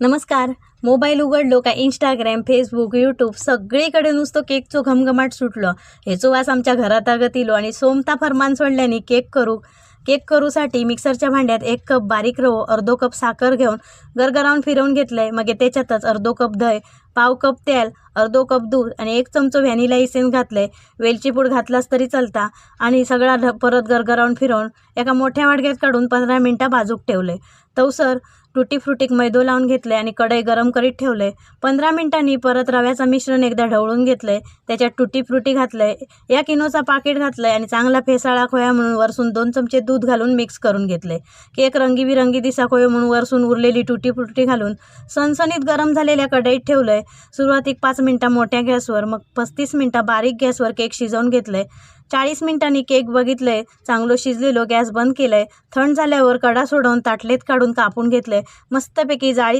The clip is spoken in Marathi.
नमस्कार. मोबाईल उघडलो का इंस्टाग्राम फेसबुक यूट्यूब सगळीकडे नुसतं केकचो घमघमाट सुटलो. हेचो वास आमच्या घरात आगत इलो आणि सोमता फरमान सोडल्याने केक करू केक करूसाठी मिक्सरच्या भांड्यात एक कप बारीक रवो अर्धो कप साखर घेऊन गरगरावून फिरवून घेतलंय. मग त्याच्यातच अर्धो कप दही पाव कप तेल अर्धो कप दूध आणि एक चमचो व्हॅनिला इसेन्स घातले. वेलची पूड घातलास तरी चालता. आणि सगळा ढ परत गरगरावून फिरवून एका मोठ्या वाडग्यात काढून पंधरा मिनटं बाजूक ठेवले. तवसर टुटी फ्रुटीक मैदो लावून घेतले आणि कढई गरम करीत ठेवले. पंधरा मिनिटांनी परत रव्याचं मिश्रण एकदा ढवळून घेतले. त्याच्यात टुटी फ्रुटी घातले या किनोचा पाकिट घातलं आणि चांगला फेसाळा खोया म्हणून वरसून दोन चमचे दूध घालून मिक्स करून घेतले. केक रंगीबिरंगी दिसा खोयो म्हणून वरसून उरलेली टुटी फ्रुटी घालून सणसणीत गरम झालेल्या कढईत ठेवलंय सुरुवातीक पाच मिनटं मोठ्या गॅसवर मग पस्तीस मिनटं बारीक गॅसवर केक शिजवून घेतले चाळीस मिनिटांनी केक बघितले चांगलं शिजलेलो गॅस बंद केलंय थंड झाल्यावर कडा सोडवून ताटलेत काढून कापून घेतले मस्तपैकी जाळी